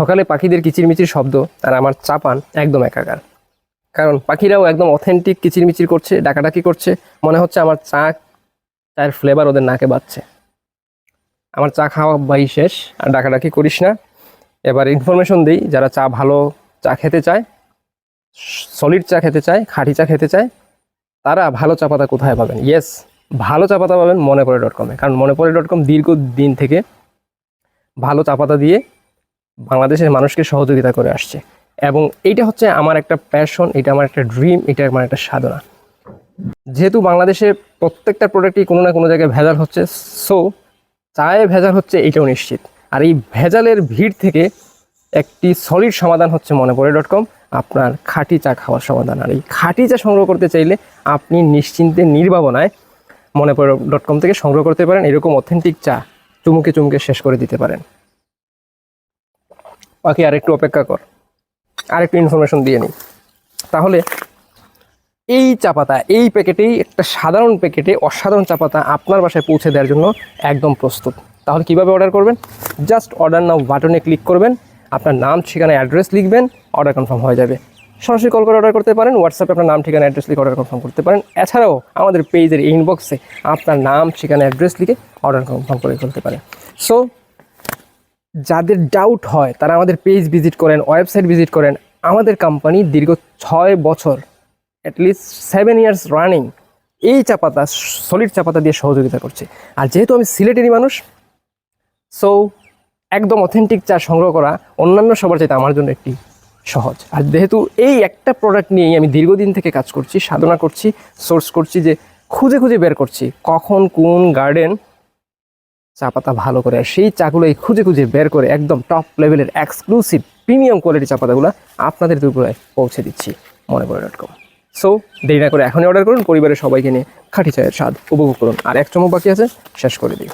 সকালে পাখিদের কিচিরমিচির শব্দ আর আমার চা পান একদম একাকার। কারণ পাখিরাও একদম অথেন্টিক কিচিরমিচির করছে, ডাকাডাকি করছে, মনে হচ্ছে আমার চা চায়ের ফ্লেভার ওদের নাকে বাজছে। আমার চা খাওয়া বাই শেষ, আর ডাকাডাকি করিস না। এবার ইনফরমেশন দিই, যারা চা ভালো চা খেতে চায় সলিড চা খেতে চায়, খাঁটি চা খেতে চায়, তারা ভালো চা পাতা কোথায় পাবেন? ইয়েস ভালো চা পাতা পাবেন মনে পড়ে ডট কমে কারণ মনে পড়ে ডট কম দীর্ঘ দিন থেকে ভালো চা পাতা দিয়ে বাংলাদেশের মানুষকে সহযোগিতা করে আসছে। এবং এইটা হচ্ছে আমার একটা প্যাশন এটা আমার একটা ড্রিম এটা আমার একটা সাধনা। যেহেতু বাংলাদেশে প্রত্যেকটা প্রোডাক্টই কোনো না কোনো জায়গায় ভেজাল হচ্ছে সো চায়ে ভেজাল হচ্ছে এটাও নিশ্চিত। আর এই ভেজালের ভিড় থেকে একটি সলিড সমাধান হচ্ছে মনে পড়ে ডট কম আপনার খাঁটি চা খাওয়ার সমাধান। আর এই খাঁটি চা সংগ্রহ করতে চাইলে আপনি নিশ্চিন্তে নির্ভাবনায় মনে পড়ে ডট কম থেকে সংগ্রহ করতে পারেন। এরকম অথেন্টিক চা চুমুকে চুমুকে শেষ করে দিতে পারেন। বাকি আরেকটু অপেক্ষা কর। আরেকটু ইনফরমেশন দিয়ে নিই তাহলে এই চা পাতা, এই প্যাকেটেই একটা সাধারণ প্যাকেটে অসাধারণ চা পাতা আপনার বাসায় পৌঁছে দেওয়ার জন্য একদম প্রস্তুত। তাহলে কীভাবে অর্ডার করবেন? জাস্ট অর্ডার নাও বাটনে ক্লিক করবেন। আপনার নাম, ঠিকানা অ্যাড্রেস লিখবেন অর্ডার কনফার্ম হয়ে যাবে। সরাসরি কল করে অর্ডার করতে পারেন হোয়াটসঅ্যাপে আপনার নাম, ঠিকানা অ্যাড্রেস লিখে অর্ডার কনফার্ম করতে পারেন। এছাড়াও আমাদের পেজের ইনবক্সে আপনার নাম, ঠিকানা অ্যাড্রেস লিখে অর্ডার কনফার্ম করে ফেলতে পারেন। সো যাদের ডাউট হয়, তারা আমাদের পেজ ভিজিট করেন ওয়েবসাইট ভিজিট করেন। আমাদের কোম্পানি দীর্ঘ ছয় বছর অ্যাটলিস্ট সেভেন ইয়ার্স রানিং এই চাপাতা সলিড চাপাতা দিয়ে সহযোগিতা করছে। আর যেহেতু আমি সিলেটেরই মানুষ সো একদম অথেন্টিক চা সংগ্রহ করা অন্যান্য সবার চাইতে আমার জন্য একটি সহজ। আর যেহেতু এই একটা প্রোডাক্ট নিয়েই আমি দীর্ঘদিন থেকে কাজ করছি, সাধনা করছি সোর্স করছি যে খুঁজে খুঁজে বের করছি, কখন কোন গার্ডেন চা পাতা ভালো করে আর সেই চাগুলোই খুঁজে খুঁজে বের করে একদম টপ লেভেলের এক্সক্লুসিভ প্রিমিয়াম কোয়ালিটি চা পাতাগুলো আপনাদের দুপুরে পৌঁছে দিচ্ছি মনে করে ডট কম সো দেরি না করে এখনই অর্ডার করুন, পরিবারের সবাইকে নিয়ে খাঁটি চায়ের স্বাদ উপভোগ করুন। আর এক চমক বাকি আছে, শেষ করে দিই।